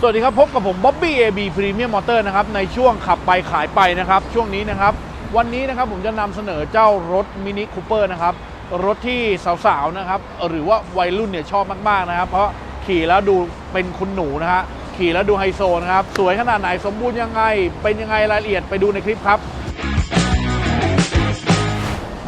สวัสดีครับ พบกับผมบ๊อบบี้เอบีพรีเมียมมอเตอร์นะครับในช่วงขับไปขายไปนะครับ ช่วงนี้นะครับ วันนี้นะครับผมจะนำเสนอเจ้ารถมินิคูเปอร์นะครับ รถที่สาวๆนะครับ หรือว่าวัยรุ่นเนี่ยชอบมากๆนะครับ เพราะขี่แล้วดูเป็นคุณหนูนะฮะขี่แล้วดูไฮโซนะครับ สวยขนาดไหนสมบูรณ์ยังไง เป็นยังไงรายละเอียดไปดูในคลิปครับ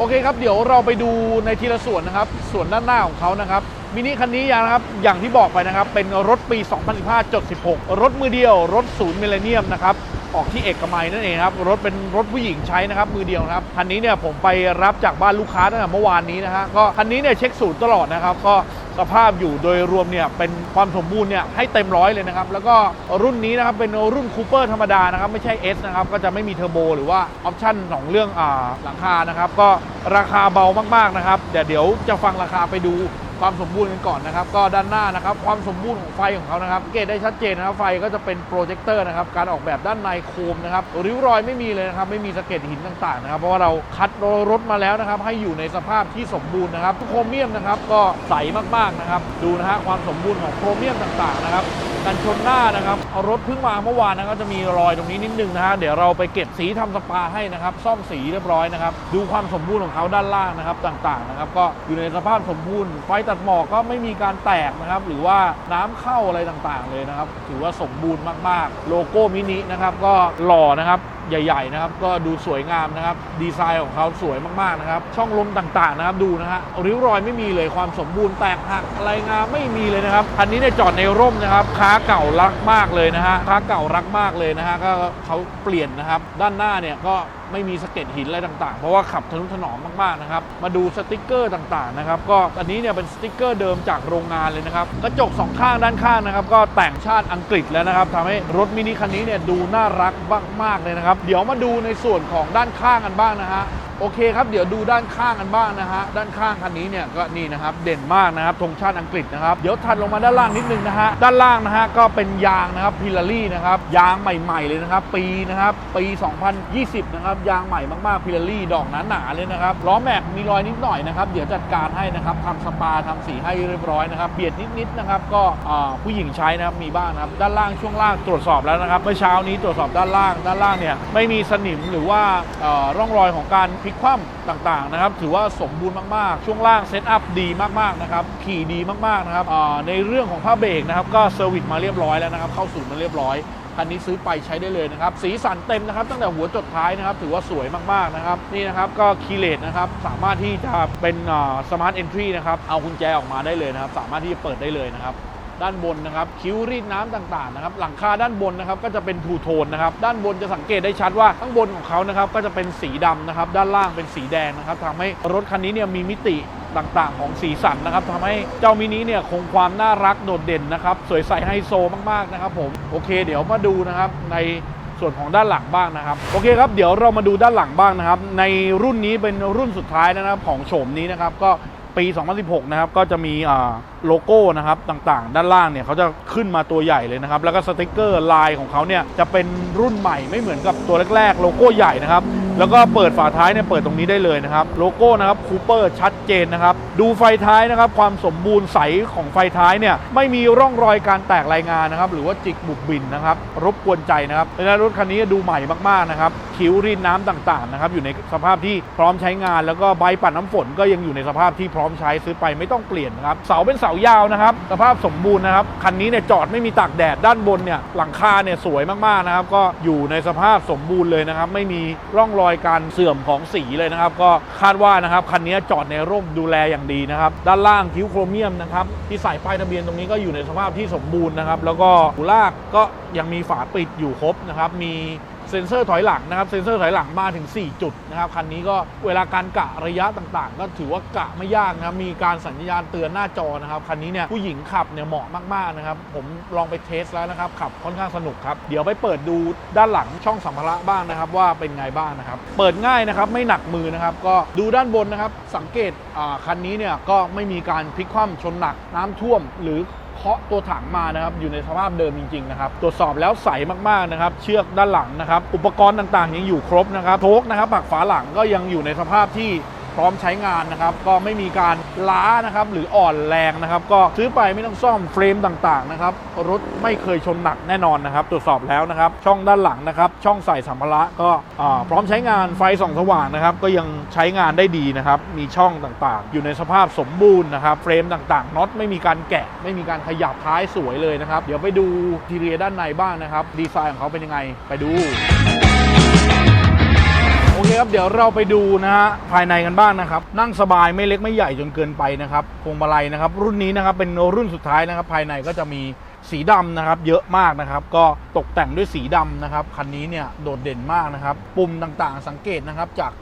โอเคครับ เดี๋ยวเราไปดูในทีละส่วนนะครับ ส่วนด้านหน้าของเขานะครับมินิคันนี้อย่างนะครับอย่างที่บอกไปนะครับ เป็นรถปี 2015จด16 รถมือเดียว รถศูนย์มิเลเนียมนะครับออกที่เอกมัยนั่นเองครับ รถเป็นรถผู้หญิงใช้นะครับ มือเดียวครับคันนี้เนี่ยผมไปรับจากบ้านลูกค้าตั้งแต่เมื่อวานนี้นะฮะก็คันนี้เนี่ยเช็คศูนย์ตลอดนะครับ ก็ ขภาพอยู่โดยรวมเนี่ยเป็นความสมบูรณ์เนี่ยให้เต็มร้อยเลยนะครับ แล้วก็รุ่นนี้นะครับเป็นรุ่นคูเปอร์ธรรมดานะครับไม่ใช่ S นะครับก็จะไม่มีเทอร์โบหรือว่าออปชั่นของเรื่องอ่าหลังคานะครับก็ราคาเบามากๆนะครับเดี๋ยวเดี๋ยวจะฟังราคาไปดู ความสมบูรณ์กันก่อนนะครับ ก็ด้านหน้านะครับ ความสมบูรณ์ของไฟของเขานะครับเกตได้ชัดเจนนะครับ ไฟก็จะเป็นโปรเจคเตอร์นะครับ การออกแบบด้านในโคมนะครับ ริ้วรอยไม่มีเลยนะครับ ไม่มีสะเก็ดหินต่างๆนะครับ เพราะว่าเราคัดรถมาแล้วนะครับ ให้อยู่ในสภาพที่สมบูรณ์นะครับ โครเมียมนะครับ ก็ใสมากๆนะครับ ดูนะฮะความสมบูรณ์ของโครเมียมต่างๆนะครับ กันชนหน้านะครับ รถเพิ่งมาเมื่อวานนะก็จะมีรอยตรงนี้นิดนึงนะฮะเดี๋ยวเราไปเก็บสีทำสปาให้นะครับ ซ่อมสีเรียบร้อยนะครับ ดูความสมบูรณ์ของเขาด้านล่างนะครับต่างๆนะครับ ก็อยู่ในสภาพสมบูรณ์ไฟตัดหมอกก็ไม่มีการแตกนะครับ หรือว่าน้ำเข้าอะไรต่างๆเลยนะครับ ถือว่าสมบูรณ์มากๆ โลโก้มินินะครับก็หล่อนะครับ ใหญ่ๆนะครับ ก็ดูสวยงามนะครับ ดีไซน์ของเขาสวยมากๆนะครับ ช่องลมต่างๆนะครับดูนะฮะริ้วรอยไม่มีเลยความสมบูรณ์แตกหักอะไรงามไม่มีเลยนะครับคันนี้เนี่ยจอดในร่มนะครับค้าเก่ารักมากเลยนะฮะค้าเก่ารักมากเลยนะฮะก็เขาเปลี่ยนนะครับ ด้านหน้าเนี่ยก็ ไม่มีสะเก็ดหินอะไรต่างๆ เพราะว่าขับทะนุถนอมมากๆนะครับ มาดูสติกเกอร์ต่างๆนะครับ ก็อันนี้เนี่ยเป็นสติกเกอร์เดิมจากโรงงานเลยนะครับ กระจกสองข้างด้านข้างนะครับ ก็แต่งชาติอังกฤษแล้วนะครับทำให้รถมินิคันนี้เนี่ยดูน่ารักมากๆเลยนะครับ เดี๋ยวมาดูในส่วนของด้านข้างกันบ้างนะฮะโอเคครับ เดี๋ยวดูด้านข้างกันบ้างนะฮะ ด้านข้างคันนี้เนี่ยก็นี่นะครับ เด่นมากนะครับธงชาติอังกฤษนะครับ เดี๋ยวถัดลงมาด้านล่างนิดนึงนะฮะ ด้านล่างนะฮะก็เป็นยางนะครับพิลารี่นะครับ ยางใหม่ ๆ เลยนะครับ ปีนะครับ ปี 2020 นะครับยางใหม่มากๆพิลารี่ดอกหนาๆเลยนะครับล้อแม็กมีรอยนิดหน่อยนะครับ เดี๋ยวจัดการให้นะครับทำสปาทำสีให้เรียบร้อยนะครับเบียดนิดๆนะครับก็ผู้หญิงใช้นะครับมีบ้างนะครับด้านล่างช่วงล่างตรวจสอบแล้วนะครับเมื่อเช้านี้ตรวจสอบด้านล่างด้านล่างเนี่ยไม่มีสนิมหรือว่าร่องรอยของการพลิกคว่ำต่างๆนะครับถือว่าสมบูรณ์มากๆ ช่วงล่างเซตอัพดีมากๆนะครับขี่ดีมากๆนะครับในเรื่องของผ้าเบรกนะครับก็เซอร์วิสมาเรียบร้อยแล้วนะครับเข้าศูนย์มาเรียบร้อย คันนี้ซื้อไปใช้ได้เลยนะครับ สีสันเต็มนะครับ ตั้งแต่หัวจดท้ายนะครับ ถือว่าสวยมากๆนะครับ นี่นะครับก็คีเลตนะครับ สามารถที่จะเป็นสมาร์ทเอนทรีนะครับ เอากุญแจออกมาได้เลยนะครับ สามารถที่จะเปิดได้เลยนะครับด้านบนนะครับคิ้วรีดน้ำต่างๆนะครับหลังคาด้านบนนะครับก็จะเป็นทูโทนนะครับด้านบนจะสังเกตได้ชัดว่าข้างบนของเขานะครับก็จะเป็นสีดำนะครับด้านล่างเป็นสีแดงนะครับทำให้รถคันนี้เนี่ยมีมิติ ต่างๆ ของสีสันนะครับทำให้เจ้ามินิเนี่ยคงความน่ารักโดดเด่นนะครับ สวยใสไฮโซมากๆนะครับผมโอเค เดี๋ยวมาดูนะครับในส่วนของด้านหลังบ้างนะครับโอเคครับเดี๋ยวเรามาดูด้านหลังบ้างนะครับ ในรุ่นนี้เป็นรุ่นสุดท้ายนะครับของโฉมนี้นะครับก็ปี 2016 นะครับ ก็จะมีโลโก้นะครับต่างๆ ด้านล่างเนี่ยเขาจะขึ้นมาตัวใหญ่เลยนะครับ แล้วก็สติกเกอร์ลายของเขาเนี่ยจะเป็นรุ่นใหม่ไม่เหมือนกับตัวแรกๆ โลโก้ใหญ่นะครับ แล้วก็เปิดฝาท้ายเนี่ยเปิดตรงนี้ได้เลยนะครับ โลโก้นะครับคูเปอร์ชัดเจนนะครับ ดูไฟท้ายนะครับ ความสมบูรณ์ใสของไฟท้ายเนี่ยไม่มีร่องรอยการแตกรายงานนะครับ หรือว่าจิกบุบบินนะครับ รบกวนใจนะครับดังนั้นรถคันนี้ดูใหม่มากๆนะครับคิ้วรีดน้ำต่างๆนะครับอยู่ในสภาพที่พร้อมใช้งาน แล้วก็ใบปัดน้ำฝนก็ยังอยู่ในสภาพที่พร้อมใช้ซื้อไปไม่ต้องเปลี่ยนนะครับเสาเป็นเสายาวนะครับ สภาพสมบูรณ์นะครับคันนี้เนี่ยจอดไม่มีตากแดดด้านบนเนี่ยหลังคาเนี่ยสวยมากๆนะครับก็อยู่ในสภาพสมบูรณ์เลยนะครับไม่มีร่องรอยอยการเสื่อมของสีเลยนะครับ ก็คาดว่านะครับคันนี้จอดในร่มดูแลอย่างดีนะครับ ด้านล่างคิ้วโครเมียมนะครับที่ใส่ป้ายทะเบียนตรงนี้ก็อยู่ในสภาพที่สมบูรณ์นะครับ แล้วก็หูลากก็ยังมีฝาปิดอยู่ครบนะครับ มี เซ็นเซอร์ถอยหลังนะครับ เซ็นเซอร์ถอยหลังมาถึง 4 จุดนะครับ คันนี้ก็เวลาการกะระยะต่างๆ ก็ถือว่ากะไม่ยากนะครับ มีการสัญญาณเตือนหน้าจอนะครับ คันนี้เนี่ยผู้หญิงขับเนี่ยเหมาะมากๆนะครับ ผมลองไปเทสแล้วนะครับ ขับค่อนข้างสนุกครับ เดี๋ยวไปเปิดดูด้านหลังช่องสัมภาระบ้างนะครับว่าเป็นไงบ้างนะครับ เปิดง่ายนะครับ ไม่หนักมือนะครับ ก็ดูด้านบนนะครับ สังเกตอ่าคันนี้เนี่ยก็ไม่มีการพลิกคว่ำชนหนักน้ำท่วมหรือ เคาะตัวถังมานะครับอยู่ในสภาพเดิมจริงๆนะครับตรวจสอบแล้วใสมากๆนะครับเชือกด้านหลังนะครับอุปกรณ์ต่างๆ ยังอยู่ครบนะครับโชคนะครับปักฝาหลังก็ยังอยู่ในสภาพที่ พร้อมใช้งานนะครับ ก็ไม่มีการล้านะครับหรืออ่อนแรงนะครับ ก็ซื้อไปไม่ต้องซ่อมเฟรมต่างๆนะครับรถไม่เคยชนหนักแน่นอนนะครับ ตรวจสอบแล้วนะครับ ช่องด้านหลังนะครับ ช่องใส่สัมภาระก็พร้อมใช้งานไฟส่องสว่างนะครับ ก็ยังใช้งานได้ดีนะครับ มีช่องต่างๆ อยู่ในสภาพสมบูรณ์นะครับ เฟรมต่างๆน็อตไม่มีการแกะ ไม่มีการขยับท้ายสวยเลยนะครับ เดี๋ยวไปดูทีเรียด้านในบ้างนะครับ ดีไซน์ของเขาเป็นยังไง ไปดู เคครับ เดี๋ยวเราไปดูนะฮะภายในกันบ้างนะครับ นั่งสบายไม่เล็กไม่ใหญ่จนเกินไปนะครับพวงมาลัยนะครับ รุ่นนี้นะครับเป็นรุ่นสุดท้ายนะครับ ภายในก็จะมีสีดำนะครับ เยอะมากนะครับ ก็ตกแต่งด้วยสีดำนะครับคันนี้เนี่ยโดดเด่นมากนะครับ ปุ่มต่างๆ สังเกตนะครับจาก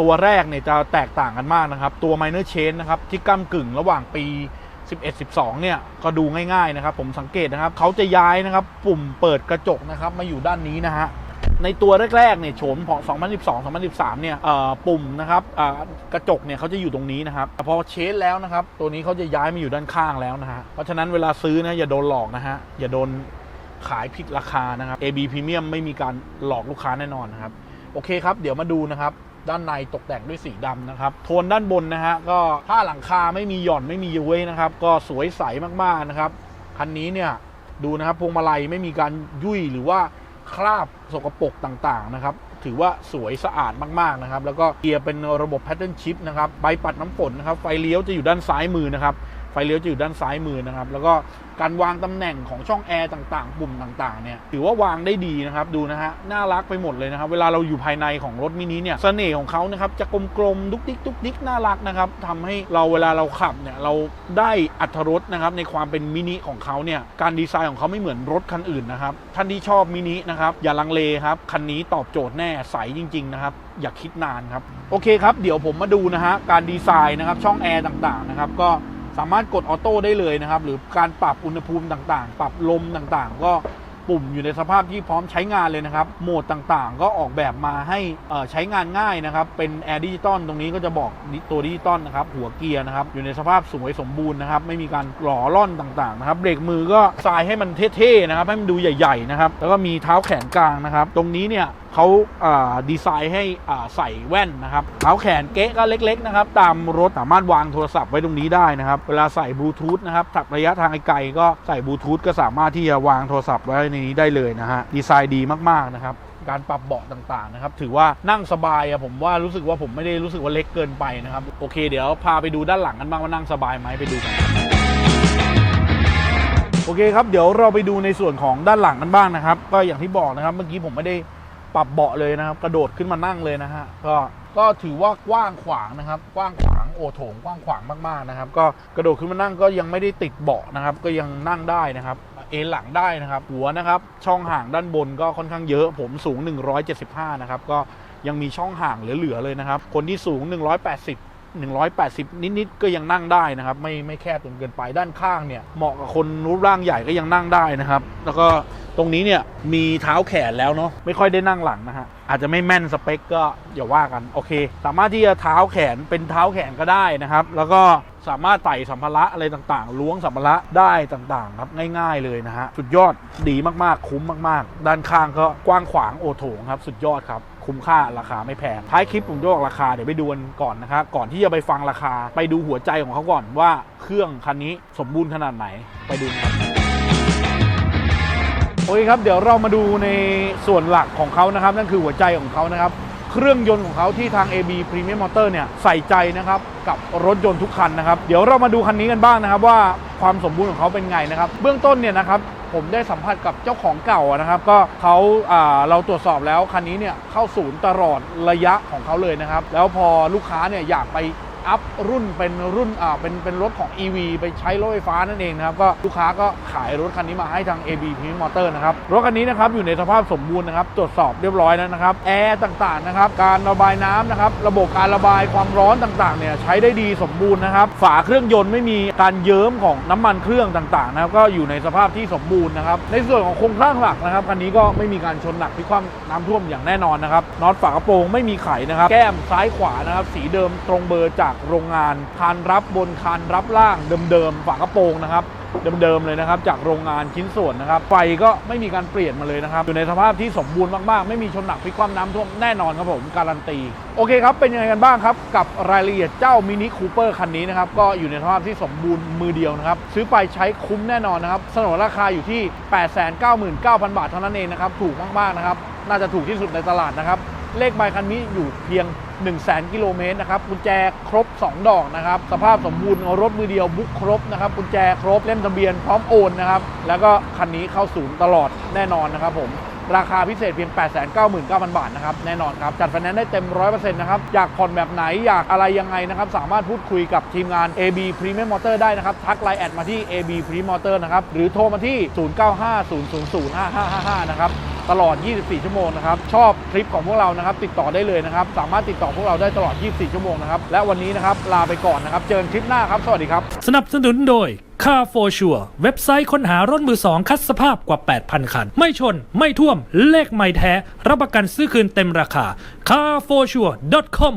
ตัวแรกเนี่ยจะแตกต่างกันมากนะครับ ตัว minor chain นะครับที่ก้ากึ่งระหว่างปี 11 12 เนี่ยก็ดูง่ายๆนะครับ ผมสังเกตนะครับเขาจะย้ายนะครับ ปุ่มเปิดกระจกนะครับ มาอยู่ด้านนี้นะฮะ ในตัวแรกๆเนี่ยโฉมของ 2012 2013 เนี่ยเอ่อปุ่มนะครับกระจกเนี่ยเขาจะอยู่ตรงนี้นะครับแต่พอเชนแล้วนะครับ ตัวนี้เขาจะย้ายมาอยู่ด้านข้างแล้วนะฮะเพราะฉะนั้นเวลาซื้อนะอย่าโดนหลอกนะฮะอย่าโดนขายผิดราคานะครับ AB Premium ไม่มีการหลอกลูกค้าแน่นอนนะครับ โอเคครับ เดี๋ยวมาดูนะครับ ด้านในตกแต่งด้วยสีดำนะครับ โทนด้านบนนะฮะก็ผ้าหลังคาไม่มีหย่อนไม่มีย้วยนะครับ ก็สวยใสมากๆนะครับคันนี้เนี่ยดูนะครับพวงมาลัยไม่มีการยุ่ยหรือว่าคราบ สกปรกต่างๆนะครับถือว่าสวยสะอาดมากๆนะครับแล้วก็เกียร์เป็นระบบแพทเทิร์นชิพนะครับใบปัดน้ำฝนนะครับไฟเลี้ยวจะอยู่ด้านซ้ายมือนะครับ เลี้ยวจะอยู่ด้านซ้ายมือนะครับ แล้วก็การวางตำแหน่งของช่องแอร์ต่างๆ ปุ่มต่างๆ เนี่ยถือว่าวางได้ดีนะครับ ดูนะฮะ น่ารักไปหมดเลยนะครับ เวลาเราอยู่ภายในของรถมินิเนี่ยเสน่ห์ของเขานะครับ จะกลมๆดุกดิกดุกดิกน่ารักนะครับทำให้เราเวลาเราขับเนี่ยเราได้อัตรถรสนะครับในความเป็นมินิของเขาเนี่ยการดีไซน์ของเขาไม่เหมือนรถคันอื่นนะครับท่านที่ชอบมินินะครับอย่าลังเลครับคันนี้ตอบโจทย์แน่ใสจริงๆนะครับอย่าคิดนานครับโอเคครับเดี๋ยวผมมาดูนะฮะการดีไซน์นะครับช่องแอร์ต่างๆนะครับก็ สามารถกดออโต้ได้เลยนะครับ หรือการปรับอุณหภูมิต่างๆ ปรับลมต่างๆ ก็ปุ่มอยู่ในสภาพที่พร้อมใช้งานเลยนะครับ โหมดต่างๆ ก็ออกแบบมาให้ใช้งานง่ายนะครับ เป็นแอร์ดิจิตอลตรงนี้ก็จะบอกตัวดิจิตอลนะครับ หัวเกียร์นะครับ อยู่ในสภาพสวยสมบูรณ์นะครับ ไม่มีการหล่อล่อนต่างๆนะครับ เบรกมือก็ทรายให้มันเท่ๆนะครับ ให้มันดูใหญ่ ๆ นะครับ แล้วก็มีเท้าแขนกลางนะครับ ตรงนี้เนี่ยเขาอ่าดีไซน์ให้ใส่แว่นนะครับเท้าแขนเก๊ะก็เล็ก ๆ นะครับ ตามรถสามารถวางโทรศัพท์ไว้ตรงนี้ได้นะครับ เวลาใส่บลูทูธนะครับถักระยะทางไกลก็ใส่บลูทูธก็สามารถที่จะวางโทรศัพท์ไว้ในนี้ได้เลยนะฮะดีไซน์ดีมากๆนะครับการปรับเบาะต่างๆนะครับ ถือว่านั่งสบายอะผมว่ารู้สึกว่าผมไม่ได้รู้สึกว่าเล็กเกินไปนะครับ โอเค เดี๋ยวพาไปดูด้านหลังกันบ้างว่านั่งสบายไหมไปดูกันโอเคครับเดี๋ยวเราไปดูในส่วนของด้านหลังกันบ้างนะครับ ก็อย่างที่บอกนะครับ เมื่อกี้ผมไม่ได้ ปรับเบาะเลยนะครับ กระโดดขึ้นมานั่งเลยนะฮะก็ก็ถือว่ากว้างขวางนะครับ กว้างขวางโอโถงกว้างขวางมากๆนะครับ ก็กระโดดขึ้นมานั่งก็ยังไม่ได้ติดเบาะนะครับ ก็ยังนั่งได้นะครับ เอนหลังได้นะครับ หัวนะครับ ช่องห่างด้านบนก็ค่อนข้างเยอะผมสูง 175 นะครับ ก็ยังมีช่องห่างเหลือๆเลยนะครับ คนที่สูง 180 180 นิด ๆ ก็ยังนั่งได้นะครับ ไม่ไม่แคบจนเกินไปด้านข้างเนี่ยเหมาะกับคนรูปร่างใหญ่ก็ยังนั่งได้นะครับ แล้วก็ตรงนี้เนี่ยมีเท้าแขนแล้วเนาะไม่ค่อยได้นั่งหลังนะฮะอาจจะไม่แม่นสเปคก็อย่าว่ากันโอเค สามารถที่จะเท้าแขนเป็นเท้าแขนก็ได้นะครับ แล้วก็สามารถไต่สัมภาระอะไรต่างๆ ล้วงสัมภาระได้ต่างๆ ครับง่าย ๆ เลยนะฮะสุดยอดดีมากๆ คุ้มมาก ๆ ด้านข้างก็กว้างขวางโอโถงครับ สุดยอดครับ คุ้มค่าราคาไม่แพงท้ายคลิปผมจะบอกราคาเดี๋ยวไปดูกันก่อนนะครับก่อนที่จะไปฟังราคาไปดูหัวใจของเขาก่อนว่าเครื่องคันนี้สมบูรณ์ขนาดไหนไปดูครับโอเคครับเดี๋ยวเรามาดูในส่วนหลักของเขานะครับ นั่นคือหัวใจของเขานะครับเครื่องยนต์ของเขาที่ทาง AB Premium Motor เนี่ยใส่ใจนะครับกับรถยนต์ทุกคันนะครับ เดี๋ยวเรามาดูคันนี้กันบ้างนะครับว่าความสมบูรณ์ของเขาเป็นไงนะครับ เบื้องต้นเนี่ยนะครับ ผมได้สัมผัสกับเจ้าของเก่านะครับ ก็เขาาเราตรวจสอบแล้วคันนี้เนี่ยเข้าศูนย์ตลอดระยะของเขาเลยนะครับ แล้วพอลูกค้าเนี่ยอยากไป อัพรุ่นเป็นรุ่นอ่าเป็นเป็นรถของ EV ไปใช้รถไฟฟ้านั่นเองนะครับ ก็ลูกค้าก็ขายรถคันนี้มาให้ทาง AB p r e m i u m Motor นะครับ รถคันนี้นะครับอยู่ในสภาพสมบูรณ์นะครับ ตรวจสอบเรียบร้อยแล้วนะครับ แอร์ต่างๆนะครับ การระบายน้ำนะครับ ระบบการระบายความร้อนต่างๆเนี่ยใช้ได้ดีสมบูรณ์นะครับ ฝาเครื่องยนต์ไม่มีการเยิ้มของน้ำมันเครื่องต่างๆนะครับก็อยู่ในสภาพที่สมบูรณ์นะครับ ในส่วนของโครงสร้างหลักนะครับคันนี้ก็ไม่มีการชนหนักพิกคว่ำน้ำท่วมอย่างแน่นอนนะครับน็อตฝากระโปรงไม่มีไขนะครับ แก้มซ้ายขวานะครับ สีเดิมตรงเบอร์จากากโรงงานคานรับบนคานรับล่างเดิมๆฝากระโปรงนะครับเดิมๆเลยนะครับ จากโรงงานชิ้นส่วนนะครับ ไฟก็ไม่มีการเปลี่ยนมาเลยนะครับ อยู่ในสภาพที่สมบูรณ์มากๆ ไม่มีชนหนักพลิกคว่ำน้ำท่วมแน่นอนครับผมการันตี โอเคครับ เป็นยังไงกันบ้างครับ กับรายละเอียดเจ้ามินิคูเปอร์คันนี้นะครับ ก็อยู่ในสภาพที่สมบูรณ์มือเดียวนะครับ ซื้อไปใช้คุ้มแน่นอนนะครับสนนราคาอยู่ที่ 899,000 บาทเท่านั้นเองนะครับ ถูกมากๆนะครับ น่าจะถูกที่สุดในตลาดนะครับ เลขใบคันนี้อยู่เพียง 1 0 0 0 0 0 กิโลเมตรนะครับกุญแจครบ 2 ดอกนะครับสภาพสมบูรณ์รถมือเดียวบุ๊กครบนะครับกุญแจครบเล่มทะเบียนพร้อมโอนนะครับแล้วก็คันนี้เข้าศูนย์ตลอดแน่นอนนะครับผมราคาพิเศษเพียง 899,000 บาทนะครับ แน่นอนครับ จัดไฟแนนซ์ได้เต็ม 100%นะครับ อยากผ่อนแบบไหน อยากอะไรยังไงนะครับ สามารถพูดคุยกับทีมงาน AB Premium Motor ได้นะครับ ทักไลน์แอดมาที่ AB Premium Motor นะครับ หรือโทรมาที่ 0950005555 นะครับ ตลอด 24 ชั่วโมงนะครับ ชอบคลิปของพวกเรานะครับ ติดต่อได้เลยนะครับ สามารถติดต่อพวกเราได้ตลอด 24 ชั่วโมงนะครับ และวันนี้นะครับ ลาไปก่อนนะครับ เจอกันคลิปหน้าครับ สวัสดีครับ สนับสนุนโดย Car for Sure เว็บไซต์ค้นหารถมือสองคัดสภาพกว่า 8,000 คัน ไม่ชน ไม่ท่วม เลขไม่แท้ รับประกันซื้อคืนเต็มราคา carforsure.com